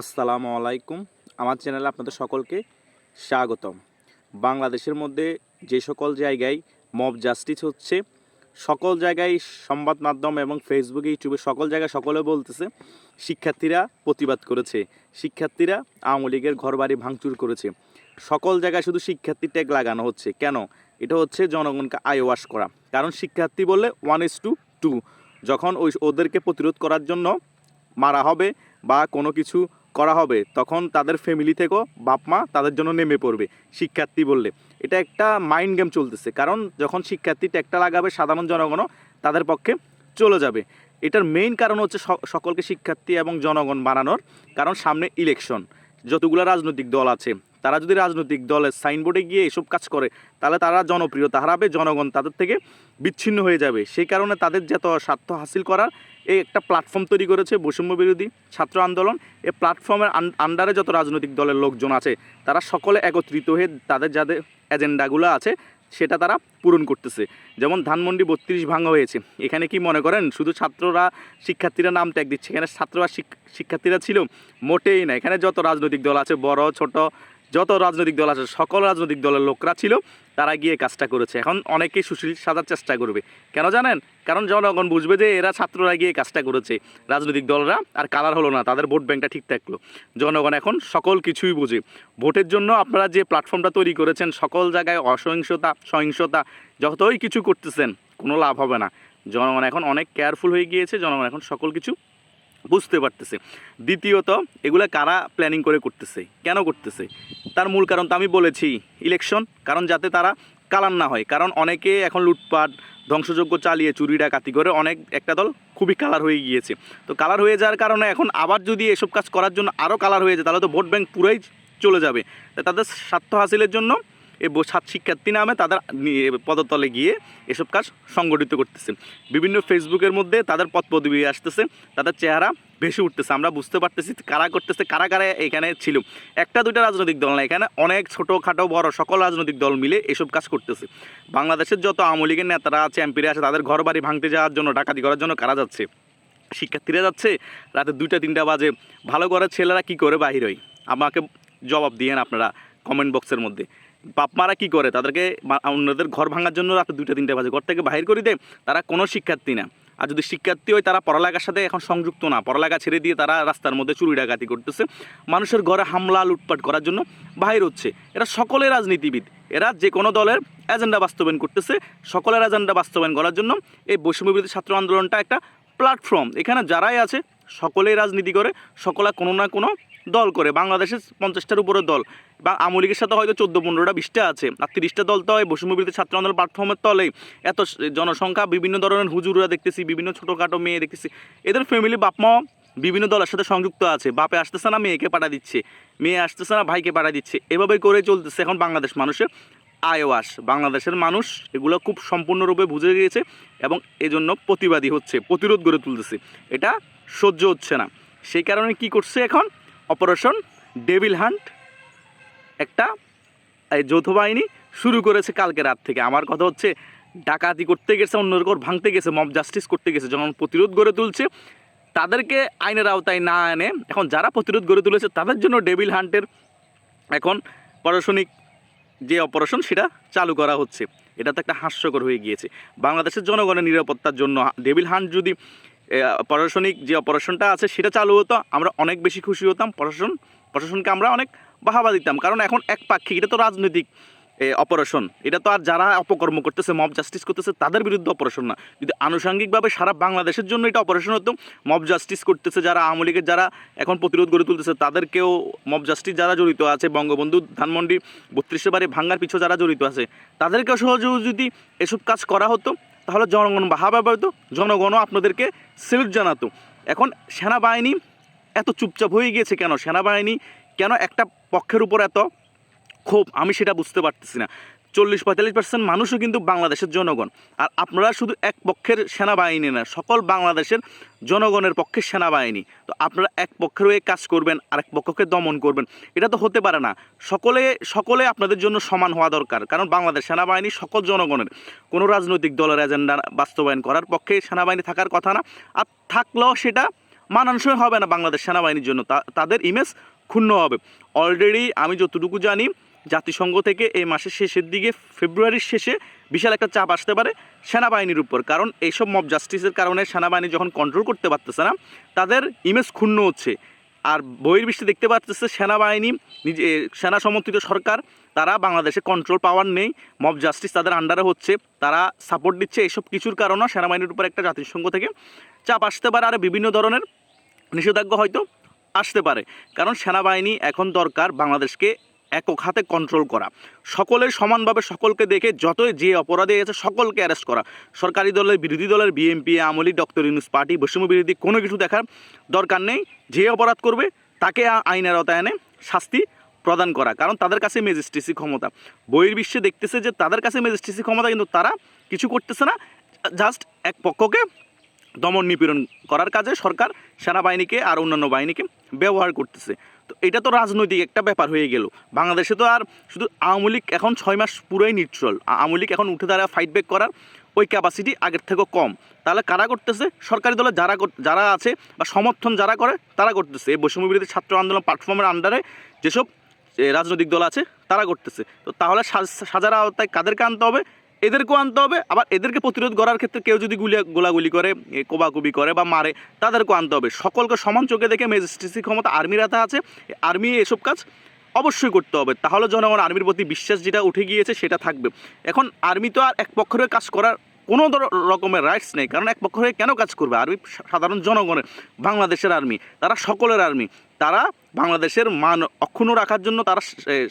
আসসালামু আলাইকুম। আমার চ্যানেলে আপনাদের সকলকে স্বাগতম। বাংলাদেশের মধ্যে যে সকল জায়গায় মব জাস্টিস হচ্ছে, সকল জায়গায় সংবাদ মাধ্যম এবং ফেসবুকে ইউটিউবে সকল জায়গায় সকলে বলতেছে, শিক্ষার্থীরা প্রতিবাদ করেছে। শিক্ষার্থীরা আওয়ামী লীগের ঘরবাড়ি ভাঙচুর করেছে। সকল জায়গায় শুধু শিক্ষার্থী ট্যাগ লাগানো হচ্ছে। কেন? এটা হচ্ছে জনগণকে আইওয়াশ করা। কারণ শিক্ষার্থী বললে ওয়ান ইস টু টু যখন ওই ওদেরকে প্রতিরোধ করার জন্য মারা হবে বা কোনো কিছু করা হবে, তখন তাদের ফ্যামিলি থেকেও বাপ মা তাদের জন্য নেমে পড়বে, শিক্ষার্থী বললে। এটা একটা মাইন্ড গেম চলতেছে, কারণ যখন শিক্ষার্থী ট্যাগটা লাগাবে সাধারণ জনগণও তাদের পক্ষে চলে যাবে। এটার মেইন কারণ হচ্ছে সকলকে শিক্ষার্থী এবং জনগণ বানানোর, কারণ সামনে ইলেকশন যতগুলো রাজনৈতিক দল আছে, তারা যদি রাজনৈতিক দলের সাইনবোর্ডে গিয়ে এসব কাজ করে, তাহলে তারা জনপ্রিয়তা হারাবে জনগণ, তাদের থেকে বিচ্ছিন্ন হয়ে যাবে। সেই কারণে তাদের যত স্বার্থ হাসিল করার এই একটা প্ল্যাটফর্ম তৈরি করেছে বৈষম্য বিরোধী ছাত্র আন্দোলন। এই প্ল্যাটফর্মের আন্ডারে যত রাজনৈতিক দলের লোকজন আছে, তারা সকলে একত্রিত হয়ে তাদের যাদের এজেন্ডাগুলো আছে, সেটা তারা পূরণ করতেছে। যেমন ধানমন্ডি বত্রিশ ভাঙা হয়েছে। এখানে কি মনে করেন? শুধু ছাত্ররা, শিক্ষার্থীরা নাম ত্যাগ দিচ্ছে। এখানে ছাত্ররা, শিক- শিক্ষার্থীরা ছিল মোটেই না। এখানে যত রাজনৈতিক দল আছে, বড়, ছোট যত রাজনৈতিক দল আছে, সকল রাজনৈতিক দলের লোকরা ছিল, তারা গিয়ে কাজটা করেছে। এখন অনেকেই সুশীল সাজার চেষ্টা করবে। কেন জানেন? কারণ জনগণ বুঝবে যে এরা ছাত্ররা গিয়ে কাজটা করেছে। রাজনৈতিক দলরা আর কালার হলো না, তাদের ভোট ব্যাংকটা ঠিক থাকল। জনগণ এখন সকল কিছুই বুঝে। ভোটের জন্য আপনারা যে প্ল্যাটফর্মটা তৈরি করেছেন, সকল জায়গায় অসহিংসতা, সহিংসতা, যতই কিছু করতেছেন, কোনো লাভ হবে না। জনগণ এখন অনেক কেয়ারফুল হয়ে গিয়েছে, জনগণ এখন সকল কিছু বুঝতে পারতেছে। দ্বিতীয়ত, এগুলা কারা প্ল্যানিং করে করতেছে? কেন করতেছে? তার মূল কারণ তো আমি বলেছি ইলেকশন কারণ যাতে তারা কালার না হয়। কারণ অনেকে এখন লুটপাট, ধ্বংসযজ্ঞ চালিয়ে চুরি, ডাকাতি করে অনেক, একটা দল খুবই কালার হয়ে গিয়েছে। তো কালার হয়ে যাওয়ার কারণে এখন আবার যদি এসব কাজ করার জন্য আরও কালার হয়ে যায়, তাহলে তো ভোট ব্যাংক পুরাই চলে যাবে। তাদের স্বার্থ হাসিলের জন্য এই সাত শিক্ষার্থী নামে তাদের পদতলে গিয়ে এসব কাজ সংগঠিত করতেছে। বিভিন্ন ফেসবুকের মধ্যে তাদের পদ পদবি আসতেছে, তাদের চেহারা ভেসে উঠতেছে। আমরা বুঝতে পারতেছি কারা করতেছে, কারা কারা এখানে ছিল। একটা দুইটা রাজনৈতিক দল না, এখানে অনেক ছোটোখাটো, বড় সকল রাজনৈতিক দল মিলে এসব কাজ করতেছে। বাংলাদেশের যত আওয়ামী লীগের নেতারা আছে এমপিরা আছে, তাদের ঘর বাড়ি ভাঙতে যাওয়ার জন্য, ডাকাতি করার জন্য কারা যাচ্ছে? শিক্ষার্থীরা যাচ্ছে? রাতে দুইটা, তিনটা বাজে। ভালো করে ছেলেরা কি করে বাহির হয়? আমাকে জবাব দিয়েন আপনারা কমেন্ট বক্সের মধ্যে। বাপ মারা কী করে? তাদেরকে অন্যদের ঘর ভাঙার জন্য রাতে দুইটা, তিনটা বাজে। ঘর থেকে বাহির করে দেয় তারা কোনো শিক্ষার্থী না। আর যদি শিক্ষার্থী হয়, তারা পড়ালেখার সাথে এখন সংযুক্ত না। পড়ালেখা ছেড়ে দিয়ে তারা রাস্তার মধ্যে চুরি ডাকাতি করতেছে। মানুষের ঘরে হামলা, লুটপাট করার জন্য বাহির হচ্ছে। এরা সকলে রাজনীতিবিদ। এরা যে কোনো দলের এজেন্ডা বাস্তবায়ন করতেছে। সকলের এজেন্ডা বাস্তবায়ন করার জন্য এই বৈষম্যবিরোধী ছাত্র আন্দোলনটা একটা প্ল্যাটফর্ম। এখানে যারাই আছে সকলেই রাজনীতি করে, সকলে কোনো না কোনো দল করে। বাংলাদেশের পঞ্চাশটার উপরে দল। বা আওয়ামী লীগের সাথে হয়তো চোদ্দ, পনেরোটা, বিশটা আছে। আর তিরিশটা দল তো হয় বৈষম্যবিরোধী ছাত্র আন্দোলন প্ল্যাটফর্মের তলে এত জনসংখ্যা, বিভিন্ন ধরনের হুজুরা দেখতেছি, বিভিন্ন ছোটোখাটো মেয়ে দেখতেছি। এদের ফ্যামিলি বাপ মাও বিভিন্ন দলের সাথে সংযুক্ত আছে। বাপে আসতেছে না, মেয়েকে পাঠা দিচ্ছে। মেয়ে আসতেছে না, ভাইকে পাঠা দিচ্ছে। এভাবেই করে চলতেছে এখন বাংলাদেশ মানুষের আয়ওয়াস বাংলাদেশের মানুষ এগুলো খুব সম্পূর্ণরূপে বুঝে গিয়েছে এবং এজন্য প্রতিবাদী হচ্ছে, প্রতিরোধ গড়ে তুলতেছে। এটা সহ্য হচ্ছে না। সেই কারণে কি করছে এখন? অপারেশন ডেভিল হান্ট একটা, এই যৌথ বাহিনী শুরু করেছে কালকে রাত থেকে। আমার কথা হচ্ছে, ডাকাতি করতে গেছে, অন্যের ঘর ভাঙতে গেছে মব জাস্টিস করতে গেছে, যখন প্রতিরোধ গড়ে তুলছে, তাদেরকে আইনের আওতায় না এনে, এখন যারা প্রতিরোধ গড়ে তুলেছে, তাদের জন্য ডেভিল হান্টের এখন প্রশাসনিক যে অপারেশন সেটা চালু করা হচ্ছে। এটা তো একটা হাস্যকর হয়ে গিয়েছে। বাংলাদেশের জনগণের নিরাপত্তার জন্য ডেভিল হান্ট যদি প্রশাসনিক যে অপারেশনটা আছে সেটা চালু হতো, আমরা অনেক বেশি খুশি হতাম, প্রশাসন, প্রশাসনকে আমরা অনেক বাহাবা দিতাম। কারণ এখন এক পাক্ষিক, এটা তো রাজনৈতিক অপারেশন। এটা তো আর যারা অপকর্ম করতেছে মব জাস্টিস করতেছে, তাদের বিরুদ্ধে অপারেশন না। যদি আনুষঙ্গিকভাবে সারা বাংলাদেশের জন্য এটা অপারেশন হতো মব জাস্টিস করতেছে যারা, আওয়ামী লীগের যারা এখন প্রতিরোধ গড়ে তুলতেছে, তাদেরকেও মব জাস্টিস যারা জড়িত আছে, বঙ্গবন্ধু, ধানমন্ডি বত্রিশে বাড়ি ভাঙ্গার পিছু যারা জড়িত আছে, তাদেরকেও সহজেও যদি এসব কাজ করা হতো তাহলে জনগণ বাহাবা পাইতো জনগণও আপনাদেরকে সেলুট জানাতো। এখন সেনাবাহিনী এত চুপচাপ হয়ে গিয়েছে কেন? সেনাবাহিনী কেন একটা পক্ষের উপর এত ক্ষোভ? আমি সেটা বুঝতে পারতেছি না। চল্লিশ পঁয়তাল্লিশ পার্সেন্ট মানুষও কিন্তু বাংলাদেশের জনগণ। আর আপনারা শুধু এক পক্ষের সেনাবাহিনী না, সকল বাংলাদেশের জনগণের পক্ষে সেনাবাহিনী। তো আপনারা এক পক্ষের হয়ে কাজ করবেন আর এক পক্ষকে দমন করবেন। এটা তো হতে পারে না। সকলে সকলে আপনাদের জন্য সমান হওয়া দরকার। কারণ বাংলাদেশ সেনাবাহিনী সকল জনগণের। কোনো রাজনৈতিক দলের এজেন্ডা বাস্তবায়ন করার পক্ষে সেনাবাহিনী থাকার কথা না। আর থাকলেও সেটা মানানসই হবে না বাংলাদেশ সেনাবাহিনীর জন্য। তাদের ইমেজ ক্ষুণ্ণ হবে। অলরেডি আমি যতটুকু জানি জাতিসংঘ থেকে এই মাসের শেষের দিকে, ফেব্রুয়ারির শেষে বিশাল একটা চাপ আসতে পারে সেনাবাহিনীর উপর। কারণ এইসব মব জাস্টিসের কারণে সেনাবাহিনী যখন কন্ট্রোল করতে পারতেছে না, তাদের ইমেজ ক্ষুণ্ণ হচ্ছে। আর বহির্বিশ্বে দেখতে পাচ্ছে সেনাবাহিনী, নিজে সেনা সমর্থিত সরকার, তারা বাংলাদেশে কন্ট্রোল পাওয়ার নেই মব জাস্টিস তাদের আন্ডারে হচ্ছে, তারা সাপোর্ট দিচ্ছে এইসব কিছুর কারণে সেনাবাহিনীর উপর একটা জাতিসংঘ থেকে চাপ আসতে পারে। আর বিভিন্ন ধরনের নিষেধাজ্ঞা হয়তো আসতে পারে। কারণ সেনাবাহিনী এখন দরকার বাংলাদেশকে একক হাতে কন্ট্রোল করা। সকলের সমানভাবে সকলকে দেখে যতই যে অপরাধে আছে সকলকে অ্যারেস্ট করা। সরকারি দলের, বিরোধী দলের বিএনপি আমলি ডক্টর ইউনুস পার্টি বৈষম্য বিরোধী কোনো কিছু দেখার দরকার নেই। যে অপরাধ করবে, তাকে আইনের আওতায় এনে শাস্তি প্রদান করা। কারণ তাদের কাছে ম্যাজিস্ট্রেসি ক্ষমতা। বহির্বিশ্বে দেখতেছে যে তাদের কাছে ম্যাজিস্ট্রেসি ক্ষমতা, কিন্তু তারা কিছু করতেছে না। জাস্ট এক পক্ষকে দমন নিপীড়ন করার কাজে সরকার, সেনাবাহিনীকে আর অন্যান্য বাহিনীকে ব্যবহার করতেছে। তো এটা তো রাজনৈতিক একটা ব্যাপার হয়ে গেল। বাংলাদেশে তো আর শুধু আওয়ামী লীগ এখন ছয় মাস পুরোই নিউট্রাল আওয়ামী লীগ এখন উঠে দাঁড়া ফাইট ব্যাক করার ওই ক্যাপাসিটি আগের থেকেও কম। তাহলে কারা করতেছে? সরকারি দলে যারা যারা আছে বা সমর্থন যারা করে, তারা করতেছে। এই বৈষম্য বিরোধী ছাত্র আন্দোলন প্ল্যাটফর্মের আন্ডারে যেসব রাজনৈতিক দল আছে, তারা করতেছে। তো তাহলে সাজ- সাজার আওতায় কাদেরকে আনতে হবে? এদেরকেও আনতে হবে। আবার এদেরকে প্রতিরোধ করার ক্ষেত্রে কেউ যদি গুলি গোলাগুলি করে কোবাকুবি করে বা মারে, তাদেরকেও আনতে হবে। সকলকে সমান চোখে দেখে ম্যাজিস্ট্রেসি ক্ষমতা আর্মির হাতে আছে। আর্মি এসব কাজ অবশ্যই করতে হবে। তাহলে জনগণ আর্মির প্রতি বিশ্বাস যেটা উঠে গিয়েছে সেটা থাকবে। এখন আর্মি তো আর এক পক্ষের কাজ করার কোনো রকমের রাইটস নেই। কারণ এক পক্ষ হয়ে কেন কাজ করবে? আর্মি সাধারণ জনগণের বাংলাদেশের আর্মি তারা সকলের আর্মি তারা বাংলাদেশের মান অক্ষুণ্ণ রাখার জন্য, তারা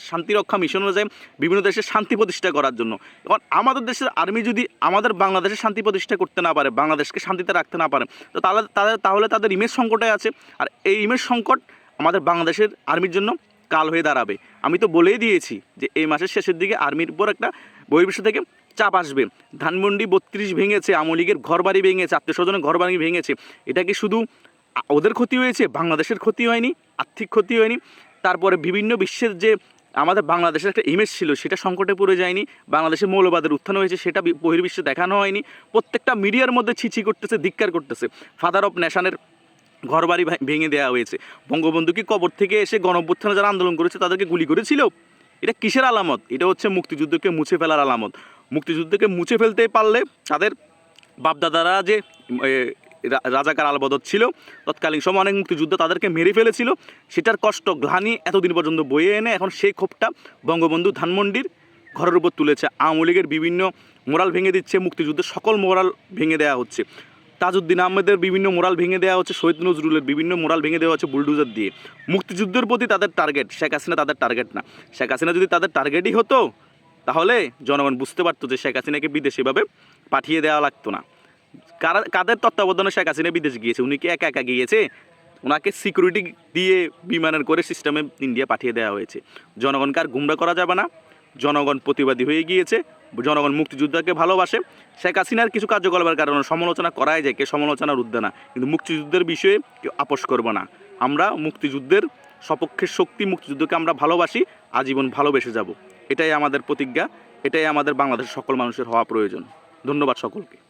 শান্তিরক্ষা মিশন অনুযায়ী বিভিন্ন দেশে শান্তি প্রতিষ্ঠা করার জন্য। এখন আমাদের দেশের আর্মি যদি আমাদের বাংলাদেশে শান্তি প্রতিষ্ঠা করতে না পারে, বাংলাদেশকে শান্তিতে রাখতে না পারে, তো তাহলে, তাদের তাহলে তাদের ইমেজ সংকটে আছে। আর এই ইমেজ সংকট আমাদের বাংলাদেশের আর্মির জন্য কাল হয়ে দাঁড়াবে। আমি তো বলেই দিয়েছি যে এই মাসের শেষের দিকে আর্মির উপর একটা বহির্বিশ্ব থেকে চাপ আসবে। ধানমন্ডি বত্রিশ ভেঙেছে আওয়ামী লীগের ঘর বাড়ি ভেঙেছে, আত্মীয় স্বজনের ঘর বাড়ি ভেঙেছে। এটা কি শুধু ওদের ক্ষতি হয়েছে? বাংলাদেশের ক্ষতি হয়নি, আর্থিক ক্ষতি হয়নি। তারপরে বিভিন্ন বিশ্বের যে আমাদের বাংলাদেশের একটা ইমেজ ছিল, সেটা সংকটে পড়ে যায়নি। বাংলাদেশে মৌলবাদের উত্থান হয়েছে, সেটা বহির্বিশ্বে দেখানো হয়নি। প্রত্যেকটা মিডিয়ার মধ্যে ছিছি করতেছে, ধিক্কার করতেছে। ফাদার অফ নেশনের ঘরবাড়ি ভেঙে দেওয়া হয়েছে। বঙ্গবন্ধু কি কবর থেকে এসে গণঅভ্যুত্থানে যারা আন্দোলন করেছে, তাদেরকে গুলি করেছিল? এটা কিসের আলামত? এটা হচ্ছে মুক্তিযুদ্ধকে মুছে ফেলার আলামত। মুক্তিযুদ্ধকে মুছে ফেলতে পারলে তাদের বাপদাদারা যে রাজাকার আলবদত ছিল, তৎকালীন সময় অনেক মুক্তিযুদ্ধ তাদেরকে মেরে ফেলেছিল, সেটার কষ্ট গ্লানি এতদিন পর্যন্ত বয়ে এনে এখন সেই ক্ষোভটা বঙ্গবন্ধু ধানমন্ডির ঘরের উপর তুলেছে। আওয়ামী লীগের বিভিন্ন মোরাল ভেঙে দিচ্ছে মুক্তিযুদ্ধের সকল মোরাল ভেঙে দেওয়া হচ্ছে। তাজউদ্দিন আহমেদের বিভিন্ন মোরাল ভেঙে দেওয়া হচ্ছে, শহীদ নজরুলের বিভিন্ন মোরাল ভেঙে দেওয়া হচ্ছে বুলডুজার দিয়ে। মুক্তিযুদ্ধের প্রতি তাদের টার্গেট শেখ হাসিনা তাদের টার্গেট না। শেখ হাসিনা যদি তাদের টার্গেটই হতো তাহলে জনগণ বুঝতে পারতো যে শেখ হাসিনাকে বিদেশে এভাবে পাঠিয়ে দেওয়া লাগতো না। কারা, কাদের তত্ত্বাবধানে শেখ হাসিনা বিদেশ গিয়েছে? উনি কি একা একা গিয়েছে? ওনাকে সিকিউরিটি দিয়ে বিমানের করে সিস্টেমে ইন্ডিয়া পাঠিয়ে দেওয়া হয়েছে। জনগণকে আর গুমরা করা যাবে না। জনগণ প্রতিবাদী হয়ে গিয়েছে। জনগণ মুক্তিযোদ্ধাকে ভালোবাসে। শেখ হাসিনার কিছু কার্যকলাপের কারণে সমালোচনা করাই যায়। কে সমালোচনার উদ্দে না। কিন্তু মুক্তিযুদ্ধের বিষয়ে কেউ আপোষ করব না। আমরা মুক্তিযুদ্ধের সপক্ষের শক্তি, মুক্তিযুদ্ধকে আমরা ভালোবাসি। আজীবন ভালোবেসে যাব। এটাই আমাদের প্রতিজ্ঞা এটাই আমাদের বাংলাদেশের সকল মানুষের হওয়া প্রয়োজন। ধন্যবাদ সকলকে।